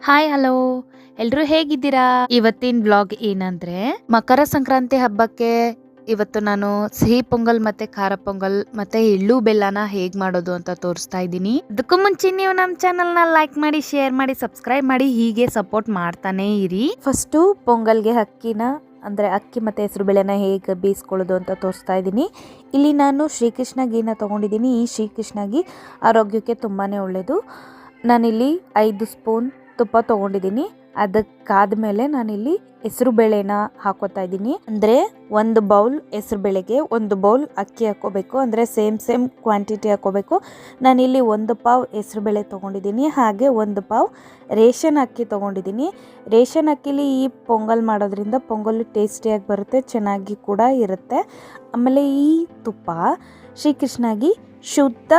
Hi, hello. ಎಲ್ರು ಹೇಗಿದ್ದೀರಾ? ಇವತ್ತಿನ ಬ್ಲಾಗ್ ಏನಂದ್ರೆ, ಮಕರ ಸಂಕ್ರಾಂತಿ ಹಬ್ಬಕ್ಕೆ ಇವತ್ತು ನಾನು ಸಿಹಿ ಪೊಂಗಲ್ ಮತ್ತೆ ಖಾರ ಪೊಂಗಲ್ ಮತ್ತೆ ಎಳ್ಳು ಬೆಲ್ಲನ ಹೇಗ್ ಮಾಡೋದು ಅಂತ ತೋರಿಸ್ತಾ ಇದ್ದೀನಿ. ಅದಕ್ಕೂ ಮುಂಚೆ ನೀವು ನಮ್ಮ ಚಾನಲ್ನ ಲೈಕ್ ಮಾಡಿ ಶೇರ್ ಮಾಡಿ ಸಬ್ಸ್ಕ್ರೈಬ್ ಮಾಡಿ, ಹೀಗೆ ಸಪೋರ್ಟ್ ಮಾಡ್ತಾನೆ ಇರಿ. ಫಸ್ಟು ಪೊಂಗಲ್ಗೆ ಅಕ್ಕಿನ, ಅಂದ್ರೆ ಅಕ್ಕಿ ಮತ್ತೆ ಹೆಸರು ಬೇಳೆನ ಹೇಗೆ ಬೇಯಿಸ್ಕೊಳ್ಳೋದು ಅಂತ ತೋರಿಸ್ತಾ ಇದ್ದೀನಿ. ಇಲ್ಲಿ ನಾನು ಶ್ರೀಕೃಷ್ಣ ಗೀನ ತಗೊಂಡಿದ್ದೀನಿ. ಈ ಶ್ರೀಕೃಷ್ಣಗಿ ಆರೋಗ್ಯಕ್ಕೆ ತುಂಬಾನೇ ಒಳ್ಳೆಯದು ನಾನಿಲ್ಲಿ ಐದು ಸ್ಪೂನ್ ತುಪ್ಪ ತೊಗೊಂಡಿದ್ದೀನಿ. ಅದಕ್ಕಾದ್ಮೇಲೆ ನಾನಿಲ್ಲಿ ಹೆಸರು ಬೇಳೆನ ಹಾಕೋತಾ ಇದ್ದೀನಿ. ಅಂದರೆ ಒಂದು ಬೌಲ್ ಹೆಸರು ಬೇಳೆಗೆ ಒಂದು ಬೌಲ್ ಅಕ್ಕಿ ಹಾಕೋಬೇಕು. ಅಂದರೆ ಸೇಮ್ ಸೇಮ್ ಕ್ವಾಂಟಿಟಿ ಹಾಕೋಬೇಕು. ನಾನಿಲ್ಲಿ ಒಂದು ಪಾವ್ ಹೆಸರು ಬೇಳೆ ತೊಗೊಂಡಿದ್ದೀನಿ. ಹಾಗೆ ಒಂದು ಪಾವ್ ರೇಷನ್ ಅಕ್ಕಿ ತೊಗೊಂಡಿದ್ದೀನಿ. ರೇಷನ್ ಅಕ್ಕಿಲಿ ಈ ಪೊಂಗಲ್ ಮಾಡೋದ್ರಿಂದ ಪೊಂಗಲ್ ಟೇಸ್ಟಿಯಾಗಿ ಬರುತ್ತೆ, ಚೆನ್ನಾಗಿ ಕೂಡ ಇರುತ್ತೆ. ಆಮೇಲೆ ಈ ತುಪ್ಪ ಶ್ರೀಕೃಷ್ಣಾಗಿ ಶುದ್ಧ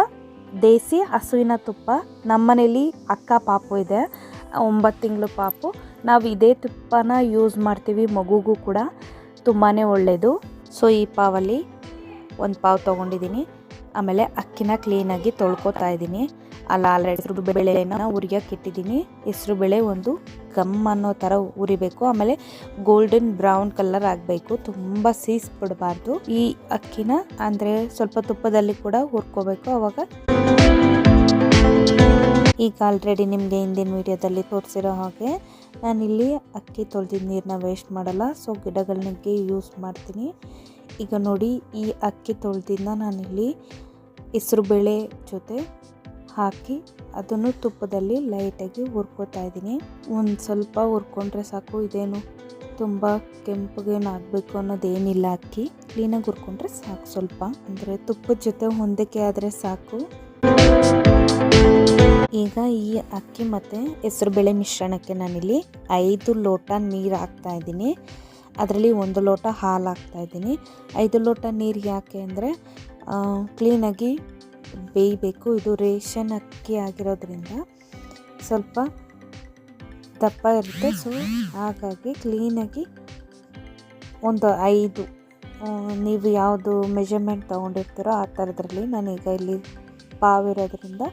ದೇಸಿ ಹಸುವಿನ ತುಪ್ಪ ನಮ್ಮನೇಲಿ ಅಕ್ಕ ಪಾಪು ಇದೆ. ಒಂಬತ್ತು ತಿಂಗಳು ಪಾಪು. ನಾವು ಇದೇ ತುಪ್ಪನ ಯೂಸ್ ಮಾಡ್ತೀವಿ, ಮಗುಗೂ ಕೂಡ. ತುಂಬಾ ಒಳ್ಳೆಯದು ಸೊ ಈ ಪಾವಲ್ಲಿ ಒಂದು ಪಾವು ತೊಗೊಂಡಿದ್ದೀನಿ ಆಮೇಲೆ ಅಕ್ಕಿನ ಕ್ಲೀನಾಗಿ ತೊಳ್ಕೊತಾ ಇದ್ದೀನಿ ಅಲ್ಲ ಆಲ್ರೆಡಿ ಹೆಸರು ಬೇಳೆನ ಉರಿಯೋಕೆ ಇಟ್ಟಿದ್ದೀನಿ ಹೆಸರು ಬೇಳೆ ಒಂದು ಗಮ್ ಅನ್ನೋ ಥರ ಉರಿಬೇಕು. ಆಮೇಲೆ ಗೋಲ್ಡನ್ ಬ್ರೌನ್ ಕಲರ್ ಆಗಬೇಕು. ತುಂಬ ಸೀಸ್ಬಿಡಬಾರ್ದು. ಈ ಅಕ್ಕಿನ ಅಂದರೆ ಸ್ವಲ್ಪ ತುಪ್ಪದಲ್ಲಿ ಕೂಡ ಹುರ್ಕೋಬೇಕು. ಅವಾಗ ಈಗ ಆಲ್ರೆಡಿ ನಿಮಗೆ ಹಿಂದಿನ ವಿಡಿಯೋದಲ್ಲಿ ತೋರಿಸಿರೋ ಹಾಗೆ, ನಾನಿಲ್ಲಿ ಅಕ್ಕಿ ತೊಳೆದಿದ್ದ ನೀರನ್ನ ವೇಸ್ಟ್ ಮಾಡಲ್ಲ ಸೊ ಗಿಡಗಳಿಗೆ ಯೂಸ್ ಮಾಡ್ತೀನಿ. ಈಗ ನೋಡಿ, ಈ ಅಕ್ಕಿ ತೊಳೆದಿದ್ದನ್ನ ನಾನಿಲ್ಲಿ ಹೆಸರುಬೇಳೆ ಜೊತೆ ಹಾಕಿ ಅದನ್ನು ತುಪ್ಪದಲ್ಲಿ ಲೈಟಾಗಿ ಹುರ್ಕೋತಾ ಇದ್ದೀನಿ. ಒಂದು ಸ್ವಲ್ಪ ಹುರ್ಕೊಂಡ್ರೆ ಸಾಕು, ಇದೇನು ತುಂಬ ಕೆಂಪಗೇನು ಆಗಬೇಕು ಅನ್ನೋದೇನಿಲ್ಲ ಅಕ್ಕಿ. ಕ್ಲೀನಾಗಿ ಹುರ್ಕೊಂಡ್ರೆ ಸಾಕು ಸ್ವಲ್ಪ. ಅಂದರೆ ತುಪ್ಪದ ಜೊತೆ ಹೊಂದಿಕೆ ಆದರೆ ಸಾಕು. ಈಗ ಈ ಅಕ್ಕಿ ಮತ್ತು ಹೆಸರುಬೇಳೆ ಮಿಶ್ರಣಕ್ಕೆ ನಾನಿಲ್ಲಿ ಐದು ಲೋಟ ನೀರು ಹಾಕ್ತಾ ಇದ್ದೀನಿ. ಅದರಲ್ಲಿ ಒಂದು ಲೋಟ ಹಾಲು ಹಾಕ್ತಾ ಇದ್ದೀನಿ. ಐದು ಲೋಟ ನೀರು ಯಾಕೆ ಅಂದರೆ ಕ್ಲೀನಾಗಿ ಬೇಯಬೇಕು. ಇದು ರೇಷನ್ ಅಕ್ಕಿ ಆಗಿರೋದ್ರಿಂದ ಸ್ವಲ್ಪ ದಪ್ಪ ಇರುತ್ತೆ. ಸೊ ಹಾಗಾಗಿ ಕ್ಲೀನಾಗಿ ಒಂದು ಐದು ನೀವು ಯಾವುದು ಮೆಜರ್ಮೆಂಟ್ ತೊಗೊಂಡಿರ್ತೀರೋ ಆ ಥರದ್ರಲ್ಲಿ ನಾನೀಗ ಇಲ್ಲಿ ಪಾವಿರೋದ್ರಿಂದ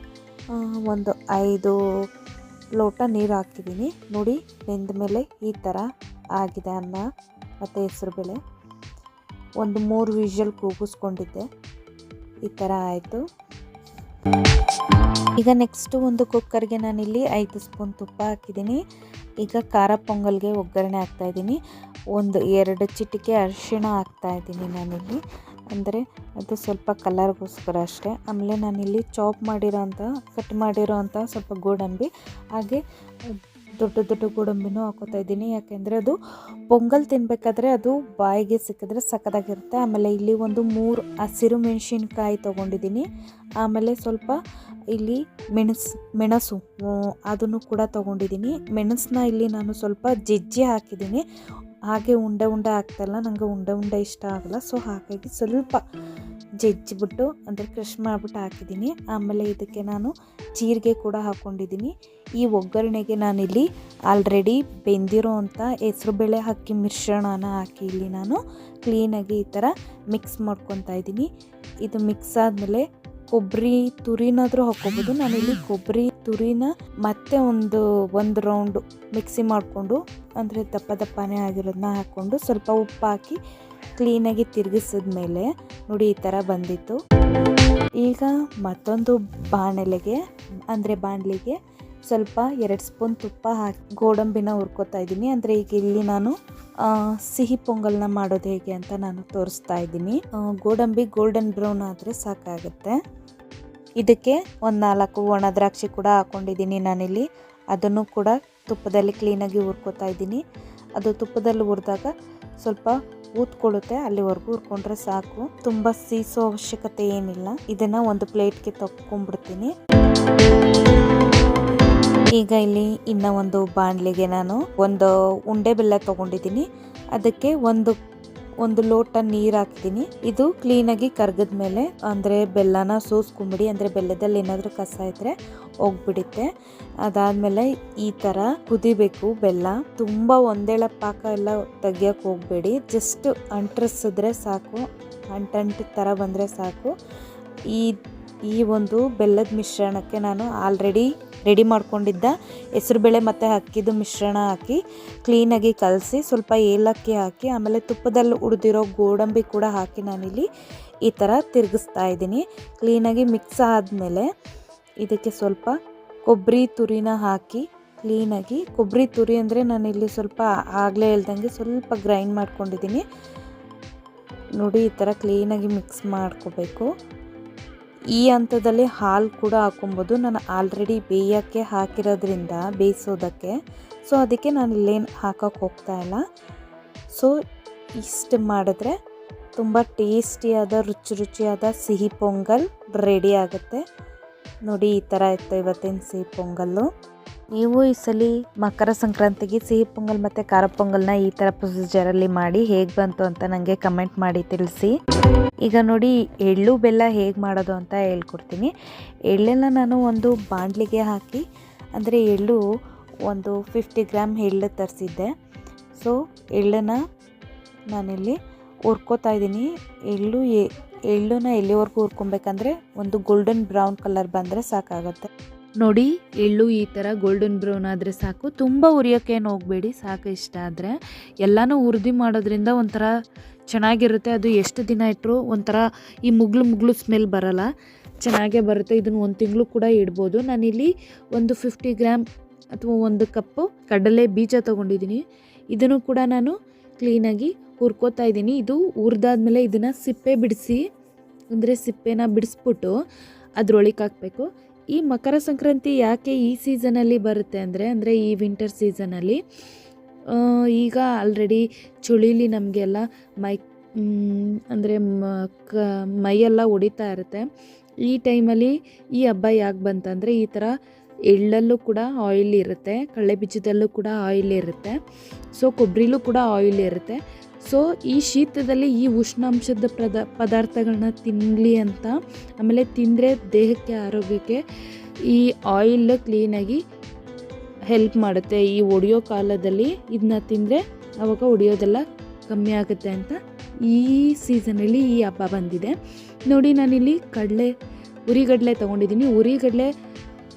ಒಂದು ಐದು ಲೋಟ ನೀರು ಹಾಕ್ತಿದ್ದೀನಿ ನೋಡಿ ಬೆಂದ ಮೇಲೆ ಈ ಥರ ಆಗಿದೆ ಅನ್ನ ಮತ್ತು ಹೆಸರುಬೇಳೆ ಒಂದು ಮೂರು ವಿಷಲ್ ಕೂಗಿಸ್ಕೊಂಡಿದ್ದೆ. ಈ ಥರ ಆಯಿತು. ಈಗ ನೆಕ್ಸ್ಟು ಒಂದು ಕುಕ್ಕರ್ಗೆ ನಾನಿಲ್ಲಿ ಐದು ಸ್ಪೂನ್ ತುಪ್ಪ ಹಾಕಿದ್ದೀನಿ. ಈಗ ಖಾರ ಪೊಂಗಲ್ಗೆ ಒಗ್ಗರಣೆ ಹಾಕ್ತಾಯಿದ್ದೀನಿ ಒಂದು ಎರಡು ಚಿಟಿಕೆ ಅರಿಶಿಣ ಹಾಕ್ತಾಯಿದ್ದೀನಿ ನಾನಿಲ್ಲಿ. ಅಂದರೆ ಅದು ಸ್ವಲ್ಪ ಕಲರ್ಗೋಸ್ಕರ ಅಷ್ಟೇ. ಆಮೇಲೆ ನಾನಿಲ್ಲಿ ಚಾಪ್ ಮಾಡಿರೋ ಅಂಥ ಕಟ್ ಮಾಡಿರೋ ಅಂಥ ಸ್ವಲ್ಪ ಗೋಡಂಬಿ. ಹಾಗೆ ದೊಡ್ಡ ದೊಡ್ಡ ಗೋಡಂಬಿನೂ ಹಾಕೋತಾ ಇದ್ದೀನಿ. ಯಾಕೆಂದರೆ ಅದು ಪೊಂಗಲ್ ತಿನ್ನಬೇಕಾದ್ರೆ ಅದು ಬಾಯಿಗೆ ಸಿಕ್ಕಿದ್ರೆ ಸಕ್ಕದಾಗಿರುತ್ತೆ ಆಮೇಲೆ ಇಲ್ಲಿ ಒಂದು ಮೂರು ಹಸಿರು ಮೆಣಸಿನ್ಕಾಯಿ ತೊಗೊಂಡಿದ್ದೀನಿ. ಆಮೇಲೆ ಸ್ವಲ್ಪ ಇಲ್ಲಿ ಮೆಣಸು ಮೆಣಸು ಅದನ್ನು ಕೂಡ ತೊಗೊಂಡಿದ್ದೀನಿ. ಮೆಣಸನ್ನ ಇಲ್ಲಿ ನಾನು ಸ್ವಲ್ಪ ಜಜ್ಜಿ ಹಾಕಿದ್ದೀನಿ. ಹಾಗೆ ಉಂಡೆ ಉಂಡೆ ಹಾಕ್ತಲ್ಲ ನನಗೆ ಉಂಡೆ ಉಂಡೆ ಇಷ್ಟ ಆಗಲ್ಲ. ಸೊ ಹಾಗಾಗಿ ಸ್ವಲ್ಪ ಜಜ್ಜಿಬಿಟ್ಟು ಅಂದರೆ ಕ್ರಷ್ ಮಾಡಿಬಿಟ್ಟು ಹಾಕಿದ್ದೀನಿ. ಆಮೇಲೆ ಇದಕ್ಕೆ ನಾನು ಜೀರಿಗೆ ಕೂಡ ಹಾಕ್ಕೊಂಡಿದ್ದೀನಿ ಈ ಒಗ್ಗರಣೆಗೆ ನಾನಿಲ್ಲಿ ಆಲ್ರೆಡಿ ಬೆಂದಿರೋ ಅಂಥ ಹೆಸರುಬೇಳೆ ಹಾಕಿ ಮಿಶ್ರಣನ ಹಾಕಿ ಇಲ್ಲಿ ನಾನು ಕ್ಲೀನಾಗಿ ಈ ಥರ ಮಿಕ್ಸ್ ಮಾಡ್ಕೊತಾ ಇದ್ದೀನಿ. ಇದು ಮಿಕ್ಸ್ ಆದಮೇಲೆ ಕೊಬ್ಬರಿ ತುರಿನಾದರೂ ಹಾಕ್ಕೊಬೋದು. ನಾನಿಲ್ಲಿ ಕೊಬ್ಬರಿ ತುರಿನ ಮತ್ತೆ ಒಂದು ಒಂದು ರೌಂಡು ಮಿಕ್ಸಿ ಮಾಡಿಕೊಂಡು, ಅಂದರೆ ದಪ್ಪ ದಪ್ಪನೇ ಆಗಿರೋದನ್ನ ಹಾಕ್ಕೊಂಡು ಸ್ವಲ್ಪ ಉಪ್ಪು ಹಾಕಿ ಕ್ಲೀನಾಗಿ ತಿರುಗಿಸಿದ್ಮೇಲೆ ನೋಡಿ ಈ ಥರ ಬಂದಿತ್ತು. ಈಗ ಮತ್ತೊಂದು ಬಾಣಲೆಗೆ, ಅಂದರೆ ಬಾಣಲಿಗೆ ಸ್ವಲ್ಪ ಎರಡು ಸ್ಪೂನ್ ತುಪ್ಪ ಹಾಕಿ ಗೋಡಂಬಿನ ಹುರ್ಕೋತಾ ಇದ್ದೀನಿ. ಅಂದರೆ ಈಗ ಇಲ್ಲಿ ನಾನು ಸಿಹಿ ಪೊಂಗಲ್ನ ಮಾಡೋದು ಹೇಗೆ ಅಂತ ನಾನು ತೋರಿಸ್ತಾ ಇದ್ದೀನಿ. ಗೋಡಂಬಿ ಗೋಲ್ಡನ್ ಬ್ರೌನ್ ಆದರೆ ಸಾಕಾಗುತ್ತೆ. ಇದಕ್ಕೆ ಒಂದು ನಾಲ್ಕು ಒಣ ದ್ರಾಕ್ಷಿ ಕೂಡ ಹಾಕ್ಕೊಂಡಿದ್ದೀನಿ ನಾನಿಲ್ಲಿ. ಅದನ್ನು ಕೂಡ ತುಪ್ಪದಲ್ಲಿ ಕ್ಲೀನಾಗಿ ಹುರ್ಕೋತಾ ಇದ್ದೀನಿ. ಅದು ತುಪ್ಪದಲ್ಲಿ ಹುರಿದಾಗ ಸ್ವಲ್ಪ ಊದ್ಕೊಳ್ಳುತ್ತೆ, ಅಲ್ಲಿವರೆಗೂ ಹುರ್ಕೊಂಡ್ರೆ ಸಾಕು. ತುಂಬ ಸೀಸೋ ಅವಶ್ಯಕತೆ ಏನಿಲ್ಲ. ಇದನ್ನು ಒಂದು ಪ್ಲೇಟ್ಗೆ ತಕ್ಕೊಂಡ್ಬಿಡ್ತೀನಿ. ಈಗ ಇಲ್ಲಿ ಇನ್ನೂ ಒಂದು ಬಾಣಲಿಗೆ ನಾನು ಒಂದು ಉಂಡೆ ಬೆಲ್ಲ ತೊಗೊಂಡಿದ್ದೀನಿ. ಅದಕ್ಕೆ ಒಂದು ಒಂದು ಲೋಟ ನೀರು ಹಾಕ್ತೀನಿ. ಇದು ಕ್ಲೀನಾಗಿ ಕರ್ಗದ ಮೇಲೆ, ಅಂದರೆ ಬೆಲ್ಲನ ಸೋಸ್ಕೊಂಬಿಡಿ ಅಂದರೆ ಬೆಲ್ಲದಲ್ಲಿ ಏನಾದರೂ ಕಸ ಇದ್ದರೆ ಹೋಗ್ಬಿಡುತ್ತೆ. ಅದಾದ್ಮೇಲೆ ಈ ಥರ ಕುದಿಬೇಕು ಬೆಲ್ಲ. ತುಂಬ ಒಂದೇಳ ಪಾಕ ಎಲ್ಲ ತೆಗಿಯೋಕೆ ಹೋಗಬೇಡಿ. ಜಸ್ಟ್ ಅಂಟ್ರಿಸಿದ್ರೆ ಸಾಕು. ಅಂಟಂಟ್ ಥರ ಬಂದರೆ ಸಾಕು. ಈ ಈ ಒಂದು ಬೆಲ್ಲದ ಮಿಶ್ರಣಕ್ಕೆ ನಾನು ಆಲ್ರೆಡಿ ರೆಡಿ ಮಾಡ್ಕೊಂಡಿದ್ದ. ಹೆಸರುಬೇಳೆ ಮತ್ತು ಅಕ್ಕಿದು ಮಿಶ್ರಣ ಹಾಕಿ ಕ್ಲೀನಾಗಿ ಕಲಸಿ ಸ್ವಲ್ಪ ಏಲಕ್ಕಿ ಹಾಕಿ ಆಮೇಲೆ ತುಪ್ಪದಲ್ಲಿ ಉಳಿದಿರೋ ಗೋಡಂಬಿ ಕೂಡ ಹಾಕಿ ನಾನಿಲ್ಲಿ ಈ ಥರ ತಿರುಗಿಸ್ತಾ ಇದ್ದೀನಿ. ಕ್ಲೀನಾಗಿ ಮಿಕ್ಸ್ ಆದಮೇಲೆ ಇದಕ್ಕೆ ಸ್ವಲ್ಪ ಕೊಬ್ಬರಿ ತುರಿನ ಹಾಕಿ ಕ್ಲೀನಾಗಿ ಕೊಬ್ಬರಿ ತುರಿ ಅಂದರೆ ನಾನಿಲ್ಲಿ ಸ್ವಲ್ಪ ಆಗಲೇ ಇಲ್ದಂಗೆ ಸ್ವಲ್ಪ ಗ್ರೈಂಡ್ ಮಾಡ್ಕೊಂಡಿದ್ದೀನಿ. ನೋಡಿ ಈ ಥರ ಕ್ಲೀನಾಗಿ ಮಿಕ್ಸ್ ಮಾಡ್ಕೋಬೇಕು. ಈ ಹಂತದಲ್ಲಿ ಹಾಲು ಕೂಡ ಹಾಕೊಬೋದು. ನಾನು ಆಲ್ರೆಡಿ ಬೇಯೋಕ್ಕೆ ಹಾಕಿರೋದ್ರಿಂದ ಬೇಯಿಸೋದಕ್ಕೆ. ಸೊ ಅದಕ್ಕೆ ನಾನು ಇಲ್ಲೇನು ಹಾಕೋಕೆ ಹೋಗ್ತಾ ಇಲ್ಲ. ಸೊ ಇಷ್ಟು ಮಾಡಿದ್ರೆ ತುಂಬ ಟೇಸ್ಟಿಯಾದ, ರುಚಿ ರುಚಿಯಾದ ಸಿಹಿ ಪೊಂಗಲ್ ರೆಡಿ ಆಗುತ್ತೆ. ನೋಡಿ, ಈ ಥರ ಇತ್ತು ಇವತ್ತಿನ ಸಿಹಿ ಪೊಂಗಲ್ಲು. ನೀವು ಈ ಸಲ ಮಕರ ಸಂಕ್ರಾಂತಿಗೆ ಸಿಹಿ ಪೊಂಗಲ್ ಮತ್ತು ಖಾರ ಪೊಂಗಲ್ನ ಈ ಥರ ಪ್ರೊಸೀಜರಲ್ಲಿ ಮಾಡಿ ಹೇಗೆ ಬಂತು ಅಂತ ನನಗೆ ಕಮೆಂಟ್ ಮಾಡಿ ತಿಳಿಸಿ. ಈಗ ನೋಡಿ ಎಳ್ಳು ಬೆಲ್ಲ ಹೇಗೆ ಮಾಡೋದು ಅಂತ ಹೇಳ್ಕೊಡ್ತೀನಿ. ಎಳ್ಳೆಲ್ಲ ನಾನು ಒಂದು ಬಾಣಲಿಗೆ ಹಾಕಿ, ಅಂದರೆ ಎಳ್ಳು ಒಂದು ಫಿಫ್ಟಿ ಗ್ರಾಮ್ ಎಳ್ಳು ತರಿಸಿದ್ದೆ. ಸೊ ಎಳ್ಳನ್ನ ನಾನಿಲ್ಲಿ ಹುರ್ಕೋತಾ ಇದ್ದೀನಿ. ಎಳ್ಳು ಎಳ್ಳುನ ಎಳ್ಳನ್ನ ಎಲ್ಲಿವರೆಗೂ ಹುರ್ಕೊಬೇಕಂದ್ರೆ ಒಂದು ಗೋಲ್ಡನ್ ಬ್ರೌನ್ ಕಲರ್ ಬಂದರೆ ಸಾಕಾಗುತ್ತೆ. ನೋಡಿ, ಎಳ್ಳು ಈ ಥರ ಗೋಲ್ಡನ್ ಬ್ರೌನ್ ಆದರೆ ಸಾಕು. ತುಂಬ ಉರಿಯೋಕ್ಕೇನು ಹೋಗಬೇಡಿ, ಸಾಕು ಇಷ್ಟ ಆದರೆ. ಎಲ್ಲನೂ ಹುರಿದು ಮಾಡೋದ್ರಿಂದ ಒಂಥರ ಚೆನ್ನಾಗಿರುತ್ತೆ. ಅದು ಎಷ್ಟು ದಿನ ಇಟ್ಟರು ಒಂಥರ ಈ ಮುಗ್ಲು ಮುಗ್ಲು ಸ್ಮೆಲ್ ಬರಲ್ಲ. ಚೆನ್ನಾಗೇ ಬರುತ್ತೆ. ಇದನ್ನು ಒಂದು ತಿಂಗಳು ಕೂಡ ಇಡ್ಬೋದು. ನಾನಿಲ್ಲಿ ಒಂದು ಫಿಫ್ಟಿ ಗ್ರಾಮ್ ಅಥವಾ ಒಂದು ಕಪ್ಪು ಕಡಲೆ ಬೀಜ ತೊಗೊಂಡಿದ್ದೀನಿ ಇದನ್ನು ಕೂಡ ನಾನು ಕ್ಲೀನಾಗಿ ಹುರ್ಕೋತಾ ಇದ್ದೀನಿ. ಇದು ಹುರಿದಾದ್ಮೇಲೆ ಇದನ್ನು ಸಿಪ್ಪೆ ಬಿಡಿಸಿ, ಅಂದರೆ ಸಿಪ್ಪೆನ ಬಿಡಿಸ್ಬಿಟ್ಟು ಅದ್ರೊಳಗೆ ಹಾಕಬೇಕು. ಈ ಮಕರ ಸಂಕ್ರಾಂತಿ ಯಾಕೆ ಈ ಸೀಸನಲ್ಲಿ ಬರುತ್ತೆ ಅಂದರೆ ಅಂದರೆ ಈ ವಿಂಟರ್ ಸೀಸನಲ್ಲಿ ಈಗ ಆಲ್ರೆಡಿ ಚಳಿಲಿ ನಮಗೆಲ್ಲ ಮೈ ಅಂದರೆ ಕ, ಮೈಯೆಲ್ಲ ಒಡಿತಾ ಇರುತ್ತೆ. ಈ ಟೈಮಲ್ಲಿ ಈ ಹಬ್ಬ ಯಾಕೆ ಬಂತಂದರೆ ಈ ಥರ ಎಳ್ಳಲ್ಲೂ ಕೂಡ ಆಯಿಲ್ ಇರುತ್ತೆ ಕಡಲೆ ಬೀಜದಲ್ಲೂ ಕೂಡ ಆಯಿಲ್ ಇರುತ್ತೆ. ಸೊ ಕೊಬ್ಬರಿಲೂ ಕೂಡ ಆಯಿಲ್ ಇರುತ್ತೆ. ಸೊ ಈ ಶೀತದಲ್ಲಿ ಈ ಉಷ್ಣಾಂಶದ ಪದ ಪದಾರ್ಥಗಳನ್ನ ತಿನ್ನಲಿ ಅಂತ. ಆಮೇಲೆ ತಿಂದರೆ ದೇಹಕ್ಕೆ ಆರೋಗ್ಯಕ್ಕೆ ಈ ಆಯಿಲ್ ಕ್ಲೀನಾಗಿ ಹೆಲ್ಪ್ ಮಾಡುತ್ತೆ. ಈ ಒಡೆಯೋ ಕಾಲದಲ್ಲಿ ಇದನ್ನ ತಿಂದರೆ ಅವಾಗ ಒಡೆಯೋದೆಲ್ಲ ಕಮ್ಮಿ ಆಗುತ್ತೆ ಅಂತ ಈ ಸೀಸನಲ್ಲಿ ಈ ಹಬ್ಬ ಬಂದಿದೆ. ನೋಡಿ ನಾನಿಲ್ಲಿ ಕಡಲೆ, ಉರಿಗಡಲೆ ತೊಗೊಂಡಿದ್ದೀನಿ. ಉರಿಗಡಲೆ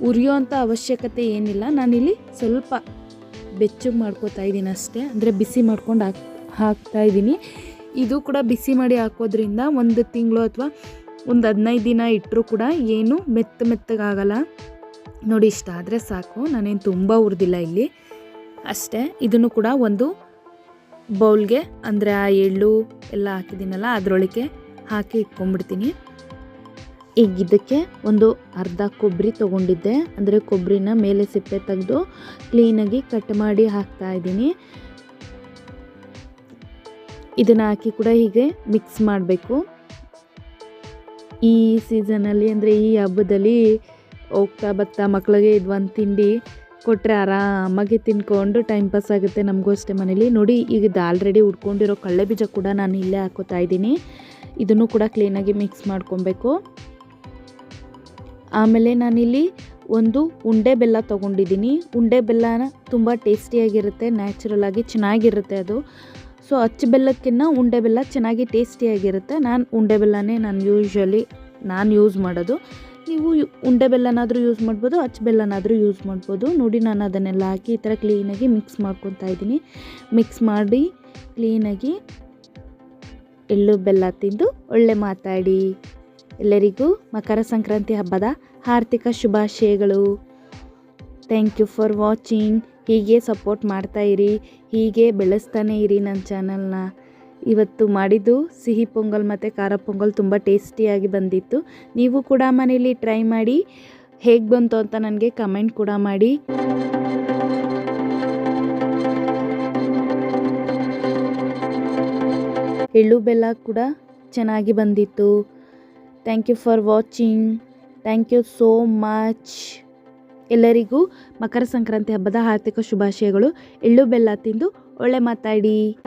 ಉರಿಯೋ ಅಂಥ ಅವಶ್ಯಕತೆ ಏನಿಲ್ಲ. ನಾನಿಲ್ಲಿ ಸ್ವಲ್ಪ ಬೆಚ್ಚಗೆ ಮಾಡ್ಕೋತಾ ಇದ್ದೀನಿ ಅಷ್ಟೇ. ಅಂದರೆ ಬಿಸಿ ಮಾಡ್ಕೊಂಡು ಹಾಕ್ ಹಾಕ್ತಾ ಇದ್ದೀನಿ. ಇದು ಕೂಡ ಬಿಸಿ ಮಾಡಿ ಹಾಕೋದ್ರಿಂದ ಒಂದು ತಿಂಗಳು ಅಥವಾ ಒಂದು ಹದಿನೈದು ದಿನ ಇಟ್ಟರೂ ಕೂಡ ಏನು ಮೆತ್ತ ಮೆತ್ತಗಾಗಲ್ಲ. ನೋಡಿ, ಇಷ್ಟ ಆದರೆ ಸಾಕು. ನಾನೇನು ತುಂಬ ಉರಿದಿಲ್ಲ ಇಲ್ಲಿ. ಅಷ್ಟೇ, ಇದನ್ನು ಕೂಡ ಒಂದು ಬೌಲ್ಗೆ ಅಂದರೆ ಆ ಎಳ್ಳು ಎಲ್ಲ ಹಾಕಿದ್ದೀನಲ್ಲ, ಅದರೊಳಗೆ ಹಾಕಿ ಇಟ್ಕೊಂಡ್ಬಿಡ್ತೀನಿ. ಈಗ ಇದಕ್ಕೆ ಒಂದು ಅರ್ಧ ಕೊಬ್ಬರಿ ತೊಗೊಂಡಿದ್ದೆ. ಅಂದರೆ ಕೊಬ್ಬರಿನ ಮೇಲೆ ಸಿಪ್ಪೆ ತೆಗೆದು ಕ್ಲೀನಾಗಿ ಕಟ್ ಮಾಡಿ ಹಾಕ್ತಾ ಇದ್ದೀನಿ. ಇದನ್ನು ಹಾಕಿ ಕೂಡ ಹೀಗೆ ಮಿಕ್ಸ್ ಮಾಡಬೇಕು. ಈ ಸೀಸನಲ್ಲಿ ಅಂದರೆ ಈ ಹಬ್ಬದಲ್ಲಿ ಹೋಗ್ತಾ ಬರ್ತಾ ಮಕ್ಕಳಿಗೆ ಇದು ಒಂದು ತಿಂಡಿ ಕೊಟ್ಟರೆ ಆರಾಮಾಗಿ ತಿನ್ಕೊಂಡು ಟೈಮ್ ಪಾಸ್ ಆಗುತ್ತೆ ನಮಗೂ ಅಷ್ಟೇ ಮನೇಲಿ. ನೋಡಿ, ಈಗ ಇದು ಆಲ್ರೆಡಿ ಉಡ್ಕೊಂಡಿರೋ ಕಳ್ಳೆ ಬೀಜ ಕೂಡ ನಾನು ಇಲ್ಲೇ ಹಾಕೋತಾ ಇದ್ದೀನಿ. ಇದನ್ನು ಕೂಡ ಕ್ಲೀನಾಗಿ ಮಿಕ್ಸ್ ಮಾಡ್ಕೊಬೇಕು. ಆಮೇಲೆ ನಾನಿಲ್ಲಿ ಒಂದು ಉಂಡೆ ಬೆಲ್ಲ ತೊಗೊಂಡಿದ್ದೀನಿ. ಉಂಡೆ ಬೆಲ್ಲನ ತುಂಬ ಟೇಸ್ಟಿಯಾಗಿರುತ್ತೆ ನ್ಯಾಚುರಲ್ ಆಗಿ ಚೆನ್ನಾಗಿರುತ್ತೆ ಅದು. ಸೊ ಅಚ್ಚು ಬೆಲ್ಲಕ್ಕಿನ್ನ ಉಂಡೆ ಬೆಲ್ಲ ಚೆನ್ನಾಗಿ ಟೇಸ್ಟಿಯಾಗಿರುತ್ತೆ. ನಾನು ಉಂಡೆ ಬೆಲ್ಲನೇ ನಾನು ಯೂಶ್ವಲಿ ನಾನು ಯೂಸ್ ಮಾಡೋದು. ನೀವು ಉಂಡೆ ಬೆಲ್ಲನಾದರೂ ಯೂಸ್ ಮಾಡ್ಬೋದು, ಅಚ್ಚು ಬೆಲ್ಲನಾದರೂ ಯೂಸ್ ಮಾಡ್ಬೋದು. ನೋಡಿ ನಾನು ಅದನ್ನೆಲ್ಲ ಹಾಕಿ ಈ ಥರ ಕ್ಲೀನಾಗಿ ಮಿಕ್ಸ್ ಮಾಡ್ಕೊತಾ ಇದ್ದೀನಿ. ಮಿಕ್ಸ್ ಮಾಡಿ ಕ್ಲೀನಾಗಿ ಎಳ್ಳು ಬೆಲ್ಲ ತಿಂದು ಒಳ್ಳೆ ಮಾತಾಡಿ. ಎಲ್ಲರಿಗೂ ಮಕರ ಸಂಕ್ರಾಂತಿ ಹಬ್ಬದ ಆರ್ಥಿಕ ಶುಭಾಶಯಗಳು. ಥ್ಯಾಂಕ್ ಯು ಫಾರ್ ವಾಚಿಂಗ್ ಹೀಗೆ ಸಪೋರ್ಟ್ ಮಾಡ್ತಾ ಇರಿ, ಹೀಗೆ ಬೆಳೆಸ್ತಾನೆ ಇರಿ ನನ್ನ ಚಾನಲ್ನ. ಇವತ್ತು ಮಾಡಿದ್ದು ಸಿಹಿ ಪೊಂಗಲ್ ಮತ್ತು ಖಾರ ಪೊಂಗಲ್ ತುಂಬ ಟೇಸ್ಟಿಯಾಗಿ ಬಂದಿತ್ತು. ನೀವು ಕೂಡ ಮನೇಲಿ ಟ್ರೈ ಮಾಡಿ, ಹೇಗೆ ಬಂತು ಅಂತ ನನಗೆ ಕಮೆಂಟ್ ಕೂಡ ಮಾಡಿ. ಎಳ್ಳು ಬೆಲ್ಲ ಕೂಡ ಚೆನ್ನಾಗಿ ಬಂದಿತ್ತು. Thank you for watching thank you so much ಎಲ್ಲರಿಗೂ ಮಕರ ಸಂಕ್ರಾಂತಿ ಹಬ್ಬದ ಹಾರ್ದಿಕ ಶುಭಾಶಯಗಳು. ಎಳ್ಳು ಬೆಲ್ಲ ತಿಂದು ಒಳ್ಳೆ ಮಾತಾಡಿ.